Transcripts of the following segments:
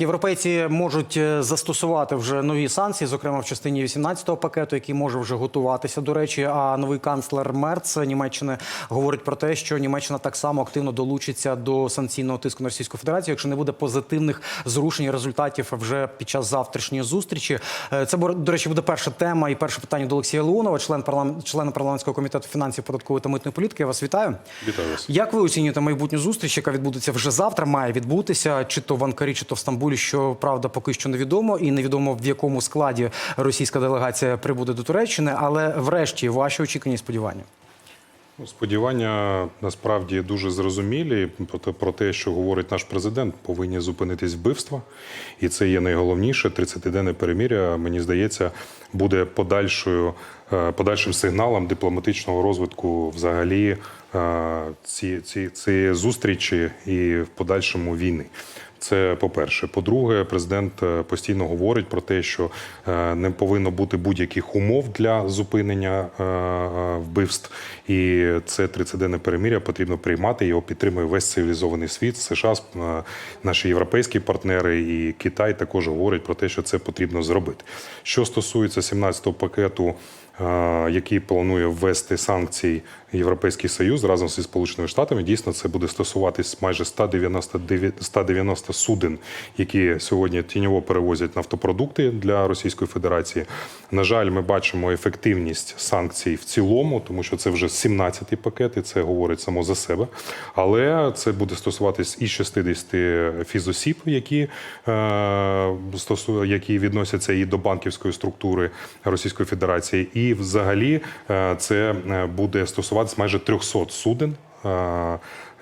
Європейці можуть е, застосувати вже нові санкції, зокрема в частині 18-го пакету, який може вже готуватися. До речі, а новий канцлер Мерц Німеччини говорить про те, що Німеччина так само активно долучиться до санкційного тиску на Російську Федерацію, якщо не буде позитивних зрушень результатів вже під час завтрашньої зустрічі. Е, Це до речі буде перша тема і перше питання до Олексія Леонова, член парламент, члена парламентського комітету фінансів, податкової та митної політики. Я вас вітаю. Вітаю вас. Як ви оцінюєте майбутню зустріч, яка відбудеться вже завтра, має відбутися, чи то в Анкарі, чи то в Стамбулі, що правда поки що невідомо, і невідомо в якому складі російська делегація прибуде до Туреччини. Але врешті ваші очікування і сподівання. Ну, Сподівання насправді дуже зрозумілі про те, що говорить наш президент, повинні зупинитись вбивства, і це є найголовніше. 30-денне переміря, мені здається, буде подальшою е, подальшим сигналом дипломатичного розвитку взагалі е, ці, ці, зустрічі і в подальшому війни. Це по-перше. По-друге, президент е, постійно говорить про те, що е, не повинно бути будь-яких умов для зупинення е, вбивств, і це 30-денне перемиря потрібно приймати. Його підтримує весь цивілізований світ. США, наші європейські партнери і Китай також говорять про те, що це потрібно зробити. Що стосується 17-го пакету. Е, Який планує ввести санкції Європейський Союз разом зі Сполученими Штатами, дійсно це буде стосуватись майже 199 190 суден, які сьогодні тіньово перевозять нафтопродукти для Російської Федерації. На жаль, ми бачимо ефективність санкцій в цілому, тому що це вже 17-й пакет, і це говорить само за себе. Але це буде стосуватись і 60 фізосіб, які, е, які відносяться і до банківської структури Російської Федерації, і взагалі е, це е, буде стосуватись майже 300 суден.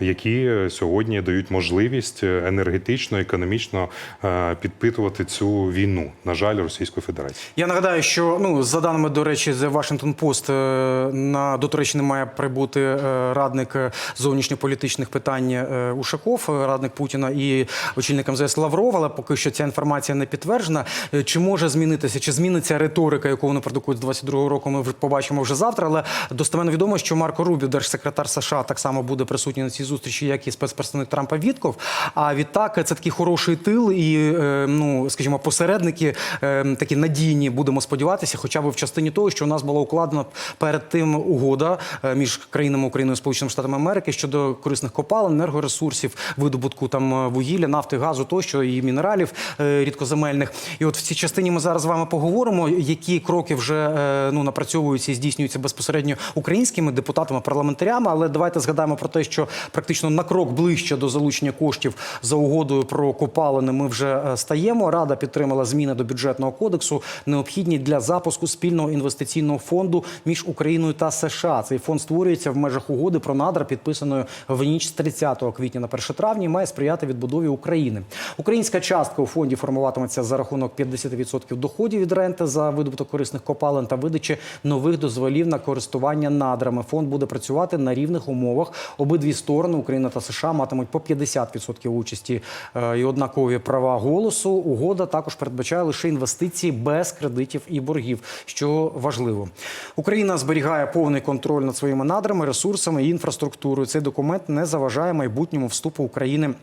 Е, Які сьогодні дають можливість енергетично, економічно е, підпитувати цю війну, на жаль, Російської Федерації. Я нагадаю, що ну за даними до речі, The Washington Post е, на до Туреччини має прибути е, радник е, зовнішньополітичних питань е, Ушаков, е, радник Путіна і очільник МЗС Лавров. Але поки що ця інформація не підтверджена. Е, Чи може змінитися, чи зміниться риторика, яку вони продукують з 22-го року? Ми побачимо вже завтра. Але достеменно відомо, що Марко Рубіо, держсекретар США, так само буде присутній на цій зустрічі, як і спецпредставник Трампа Вітков. А відтак це такий хороший тил і е, ну скажімо, посередники е, такі надійні, будемо сподіватися, хоча б в частині того, що у нас була укладена перед тим угода е, між країнами Україною і Сполученими Штатами Америки щодо корисних копалин, енергоресурсів, видобутку там е, вугілля, нафти, газу тощо і мінералів е, рідкоземельних. І от в цій частині ми зараз з вами поговоримо, які кроки вже е, ну напрацьовуються і здійснюються безпосередньо українськими депутатами, парламентарями. Але давайте згадаємо про те, що практично на крок ближче до залучення коштів за угодою про копалини ми вже е, стаємо. Рада підтримала зміни до бюджетного кодексу, необхідні для запуску спільного інвестиційного фонду між Україною та США. Цей фонд створюється в межах угоди про надра, підписаної в ніч з 30 квітня на 1 травня, і має сприяти відбудові України. Українська частка у фонді формуватиметься за рахунок 50% доходів від ренти за видобуток корисних копалин та видачі нових дозволів на користування надрами. Фонд буде працювати на рівних умовах. Обидві сторони Україна та США матимуть по 50% участі е, і однакові права голосу. Угода також передбачає лише інвестиції без кредитів і боргів, що важливо. Україна зберігає повний контроль над своїми надрами, ресурсами і інфраструктурою. Цей документ не заважає майбутньому вступу України.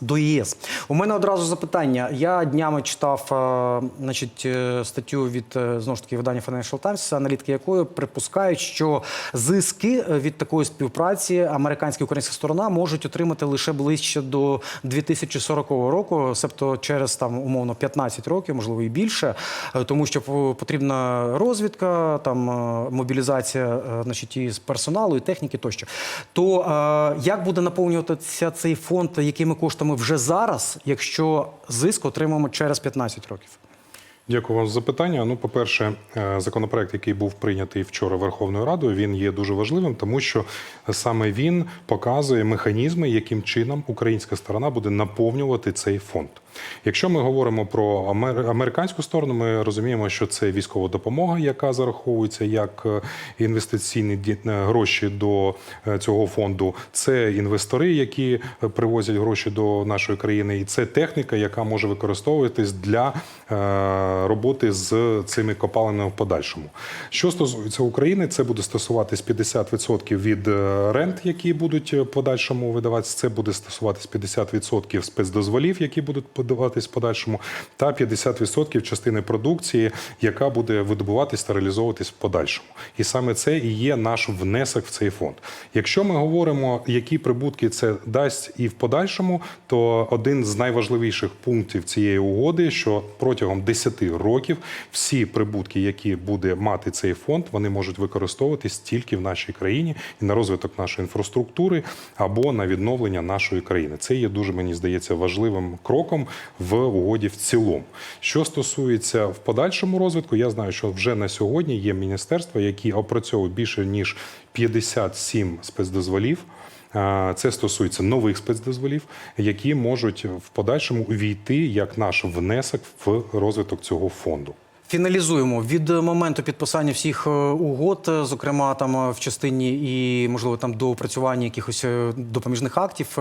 До ЄС у мене одразу запитання. Я днями читав е, значить, е, статтю від е, знову ж таки видання Financial Times, аналітики якої припускають, що зиски від такої співпраці американська і українська сторона можуть отримати лише ближче до 2040 року, себто через там умовно 15 років, можливо і більше, тому що по- потрібна розвідка, там мобілізація, значить, і з персоналу, і техніки тощо. То як буде наповнюватися цей фонд, якими коштами вже зараз, якщо зиск отримаємо через 15 років? Дякую вам за запитання. Ну, по-перше, е, законопроект, який був прийнятий вчора Верховною Радою, він є дуже важливим, тому що саме він показує механізми, яким чином українська сторона буде наповнювати цей фонд. Якщо ми говоримо про амер- американську сторону, ми розуміємо, що це військова допомога, яка зараховується як е, інвестиційні е, гроші до е, цього фонду. Це інвестори, які привозять гроші до нашої країни, і це техніка, яка може використовуватись для роботи з цими копалинами в подальшому. Що стосується України, це буде стосуватись 50% від рент, які будуть в подальшому видаватися. Це буде стосуватись 50% спецдозволів, які будуть видаватись в подальшому, та 50% частини продукції, яка буде видобуватись та реалізовуватись в подальшому. І саме це і є наш внесок в цей фонд. Якщо ми говоримо, які прибутки це дасть і в подальшому, то один з найважливіших пунктів цієї угоди, що протягом 10 років всі прибутки, які буде мати цей фонд, вони можуть використовуватись тільки в нашій країні і на розвиток нашої інфраструктури або на відновлення нашої країни. Це є дуже мені здається важливим кроком в угоді в цілому. Що стосується в подальшому розвитку, я знаю, що вже на сьогодні є міністерства, які опрацьовують більше ніж 57 спецдозволів. Це стосується нових спецдозволів, які можуть в подальшому увійти як наш внесок в розвиток цього фонду. Фіналізуємо від моменту підписання всіх е, угод, е, зокрема там е, в частині і можливо там до опрацювання якихось допоміжних актів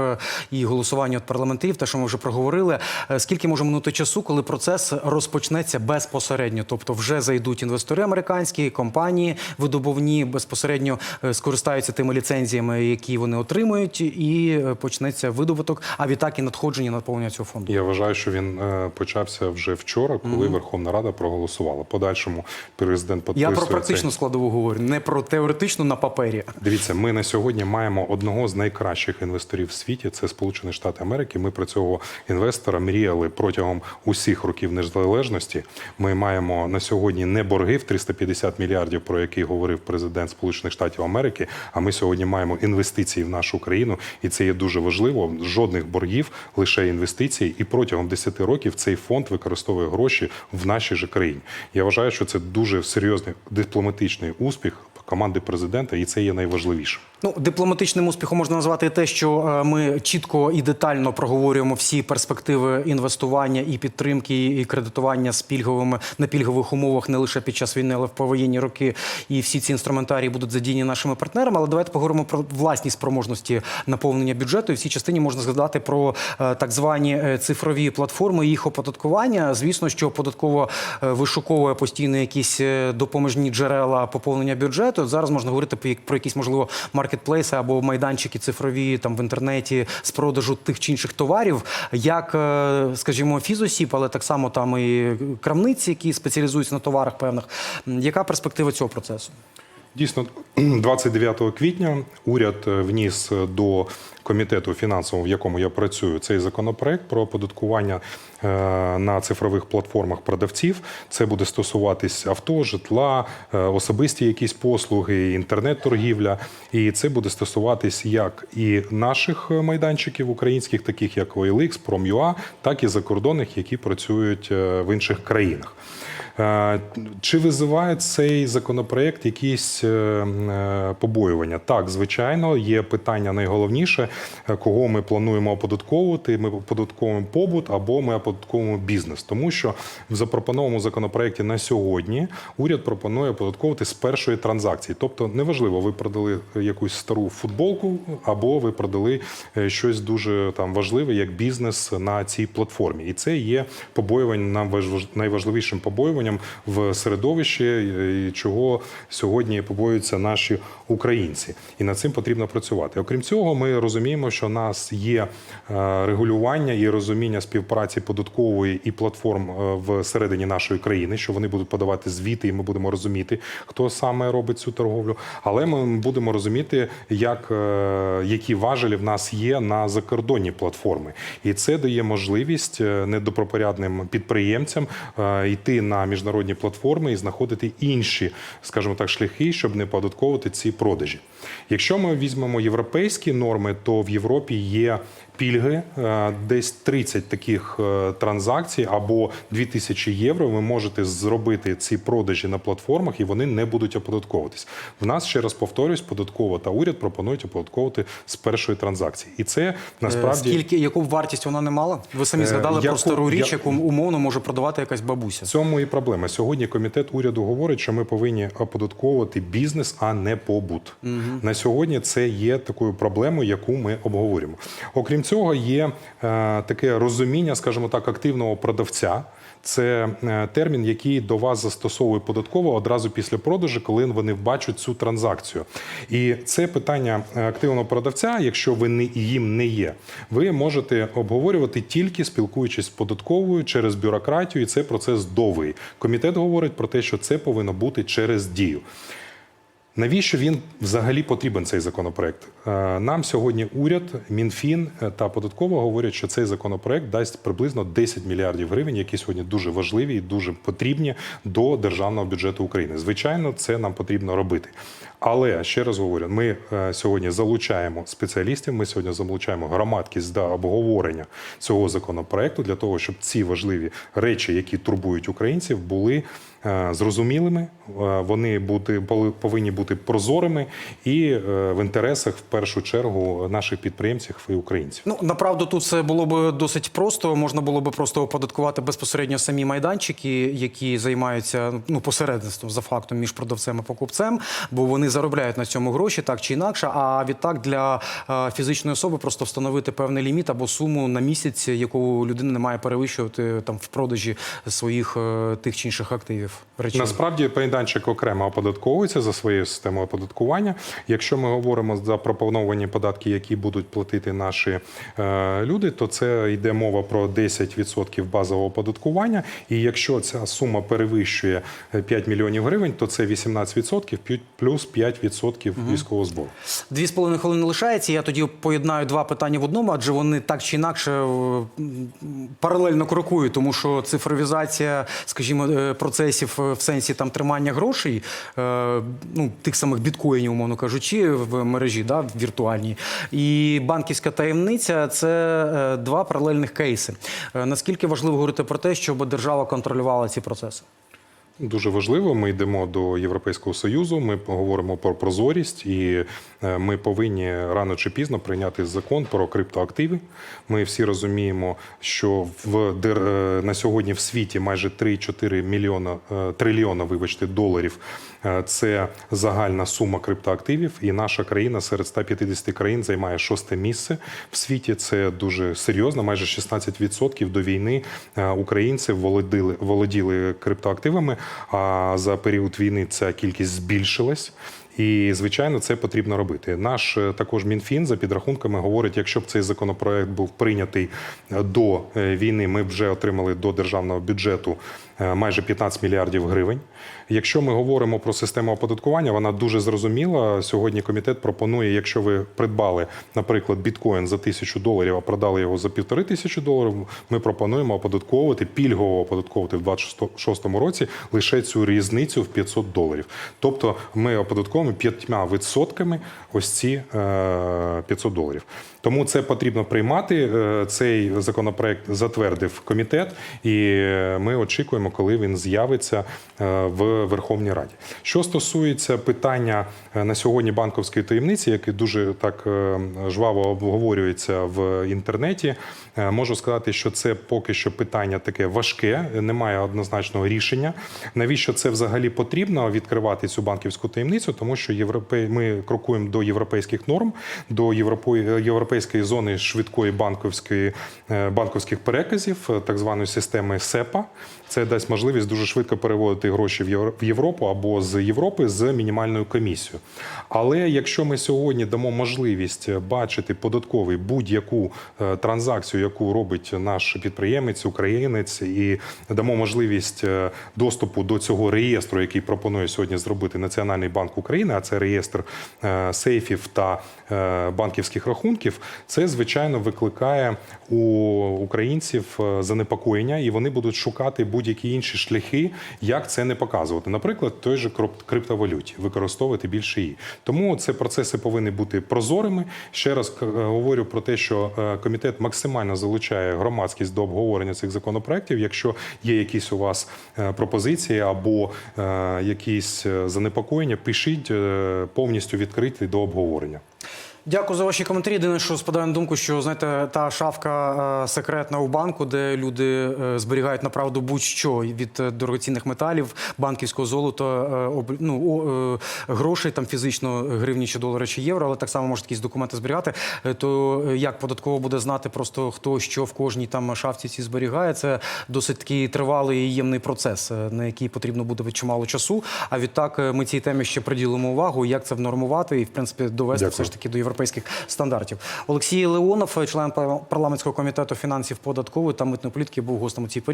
і голосування від парламентарів, те, що ми вже проговорили. Скільки може минути часу, коли процес розпочнеться безпосередньо? Тобто вже зайдуть інвестори американські, компанії видобувні безпосередньо скористаються тими ліцензіями, які вони отримують, і почнеться видобуток, а відтак і надходження наповнення цього фонду. Я вважаю, що він почався вже вчора, коли Верховна Рада проголосувала. Подальшому президент Я підписує про цей практичну складову говорю, не про теоретичну на папері. Дивіться, ми на сьогодні маємо одного з найкращих інвесторів в світі. Це Сполучені Штати Америки. Ми про цього інвестора мріяли протягом усіх років незалежності. Ми маємо на сьогодні не борги в 350 мільярдів, про які говорив президент Сполучених Штатів Америки. А ми сьогодні маємо інвестиції в нашу країну, і це є дуже важливо. Жодних боргів, лише інвестиції. І протягом 10 років цей фонд використовує гроші в нашій же країні. Я вважаю, що це дуже серйозний дипломатичний успіх команди президента, і це є найважливіше. Ну, дипломатичним успіхом можна назвати те, що е, ми чітко і детально проговорюємо всі перспективи інвестування і підтримки, і кредитування з пільговими на пільгових умовах не лише під час війни, але в повоєнні роки. І всі ці інструментарії будуть задіяні нашими партнерами. Але давайте поговоримо про власні спроможності наповнення бюджету. І в цій частині можна згадати про е, так звані е, цифрові платформи, їх оподаткування. Звісно, що податково вишуковує постійно якісь допоміжні джерела поповнення бюджету. Зараз можна говорити про якісь можливо маркетплейси або майданчики цифрові там в інтернеті з продажу тих чи інших товарів, як, е, скажімо, фізосіб, але так само там і крамниці, які спеціалізуються на товарах певних. Яка перспектива цього процесу? Дійсно, 29 квітня уряд е, вніс до комітету фінансового, в якому я працюю, цей законопроект про оподаткування е, на цифрових платформах продавців. Це буде стосуватись авто, житла, е, особисті якісь послуги, інтернет-торгівля. І це буде стосуватись як і наших майданчиків українських, таких як OLX, Prom.ua, так і закордонних, які працюють е, в інших країнах. Чи визиває цей законопроект якісь побоювання? Так, звичайно, є питання найголовніше, кого ми плануємо оподатковувати. Ми оподатковуємо побут або ми оподатковуємо бізнес, тому що в запропонованому законопроекті на сьогодні уряд пропонує оподатковувати з першої транзакції. Тобто, неважливо, ви продали якусь стару футболку, або ви продали е, щось дуже там важливе, як бізнес на цій платформі, і це є побоювання нам важ- найважливішим побоюванням в середовищі, е, чого сьогодні побоюються наші українці, і над цим потрібно працювати. Окрім цього, ми розуміємо, що в нас є е, регулювання і розуміння співпраці податкової і платформ е, всередині нашої країни, що вони будуть подавати звіти, і ми будемо розуміти, хто саме робить цю торговлю. Але ми будемо розуміти, як е, які важелі в нас є на закордонні платформи, і це дає можливість недопропорядним підприємцям йти на міжнародні платформи і знаходити інші, скажімо так, шляхи, щоб не податковувати ці продажі. Якщо ми візьмемо європейські норми, то в Європі є пільги, е, десь 30 таких е, транзакцій або 2000 євро. Ви можете зробити ці продажі на платформах, і вони не будуть оподатковуватись. В нас ще раз повторюсь, податкова та уряд пропонують оподатковувати з першої транзакції, і це насправді Е, Скільки яку вартість вона не мала? Ви самі згадали про стару річ, яку умовно може продавати якась бабуся. В цьому і проблема. Сьогодні комітет уряду говорить, що ми повинні оподатковувати бізнес, а не побут. На сьогодні це є такою проблемою, яку ми обговорюємо. Окрім цього, є е, таке розуміння, скажімо так. активного продавця. Це е, термін, який до вас застосовує податково одразу після продажу, коли вони бачать цю транзакцію. І це питання е, активного продавця, якщо ви не їм не є, ви можете обговорювати тільки спілкуючись з податковою через бюрократію, і це процес довгий. Комітет говорить про те, що це повинно бути через дію. Навіщо він взагалі потрібен цей законопроект? Е, Нам сьогодні уряд, мінфін е, та податкова говорять, що цей законопроект дасть приблизно 10 мільярдів гривень, які сьогодні дуже важливі і дуже потрібні до державного бюджету України. Звичайно, це нам потрібно робити. Але ще раз говорю, ми е, сьогодні залучаємо спеціалістів. Ми сьогодні залучаємо громадськість до обговорення цього законопроекту для того, щоб ці важливі речі, які турбують українців, були е, зрозумілими. е, Вони бути повинні бути прозорими і в інтересах в першу чергу наших підприємців і українців. Ну направду тут це було б досить просто. Можна було б просто оподаткувати безпосередньо самі майданчики, які займаються ну посередництвом за фактом між продавцем і покупцем, бо вони заробляють на цьому гроші так чи інакше. А відтак для е, фізичної особи просто встановити певний ліміт або суму на місяць, яку людина не має перевищувати там в продажі своїх е, тих чи інших активів. Речей. Насправді майданчик окремо оподатковується за своєю системою оподаткування. Якщо ми говоримо за пропоновані податки, які будуть платити наші е, люди, то це йде мова про 10% базового оподаткування. І якщо ця сума перевищує е, 5 мільйонів гривень, то це 18% п'ю- плюс 5% військового збору. Дві з половиною хвилини лишається. Я тоді поєднаю два питання в одному, адже вони так чи інакше е, паралельно крокують, тому що цифровізація, скажімо, е, процесів е, в сенсі там тримання грошей, ну тих самих біткоїнів, умовно кажучи, в мережі, да, віртуальній, і банківська таємниця це два паралельних кейси. Наскільки важливо говорити про те, щоб держава контролювала ці процеси? Дуже важливо. Ми йдемо до Європейського союзу. Ми говоримо про прозорість, і е, ми повинні рано чи пізно прийняти закон про криптоактиви. Ми всі розуміємо, що в е, на сьогодні в світі майже 3-4 мільйона е, трильйона, вибачте, доларів. Е, Це загальна сума криптоактивів, і наша країна серед 150 країн займає шосте місце в світі. Це дуже серйозно. Майже 16% до війни е, українці володіли, володіли криптоактивами. А за період війни ця кількість збільшилась. І звичайно, це потрібно робити. Наш е, також мінфін за підрахунками говорить, якщо б цей законопроект був прийнятий е, до е, війни, ми б вже отримали до державного бюджету майже 15 мільярдів гривень. Якщо ми говоримо про систему оподаткування, вона дуже зрозуміла. Сьогодні комітет пропонує, якщо ви придбали, наприклад, біткоін за тисячу доларів, а продали його за півтори тисячі доларів, ми пропонуємо оподатковувати пільгово оподатковувати в 26 році лише цю різницю в 500 доларів. Тобто ми оподатковуємо 5 відсотками ось ці е, 500 доларів. Тому це потрібно приймати. Е, Цей законопроект затвердив комітет, і е, ми очікуємо, коли він з'явиться е, в Верховній Раді. Що стосується питання на сьогодні банковської таємниці, яке дуже так жваво обговорюється в інтернеті, можу сказати, що це поки що питання таке важке, немає однозначного рішення. Навіщо це взагалі потрібно відкривати цю банківську таємницю? Тому що європей... ми крокуємо до європейських норм, до європої... європейської зони швидкої банківської банковських банківських переказів, е, так званої системи СЕПА. Це дасть можливість дуже швидко переводити гроші в Євро- в Європу або з Європи з мінімальною комісією. Але якщо ми сьогодні дамо можливість бачити податковий будь-яку е, транзакцію, яку робить наш підприємець, українець, і дамо можливість е, доступу до цього реєстру, який пропонує сьогодні зробити Національний банк України, а це реєстр е, сейфів та банківських рахунків, це звичайно викликає у українців занепокоєння, і вони будуть шукати будь-які інші шляхи, як це не показувати. Наприклад, той же криптовалюті, використовувати більше її. Тому це процеси повинні бути прозорими. Ще раз говорю про те, що е, комітет максимально залучає громадськість до обговорення цих законопроєктів. Якщо є якісь у вас е, пропозиції або е, якісь занепокоєння, пишіть повністю відкриті до обговорення. Дякую за ваші коментарі. Єдине, що спадає на думку, що знаєте, та шафка е, секретна у банку, де люди е, зберігають направду будь-що від е, дорогоцінних металів, банківського золота, ну, грошей там фізично гривні чи долари чи євро, але так само можуть якісь документи зберігати. То як податково буде знати просто хто що в кожній там шафці ці зберігає? Це досить такий тривалий і ємний процес, на який потрібно буде чимало часу. А відтак ми цій темі ще приділимо увагу, як це внормувати і в принципі довести Дякую. все ж таки до європейських стандартів. Олексій Леонов, член парламентського комітету фінансів податкової та митної політики, був гостем у цій порі.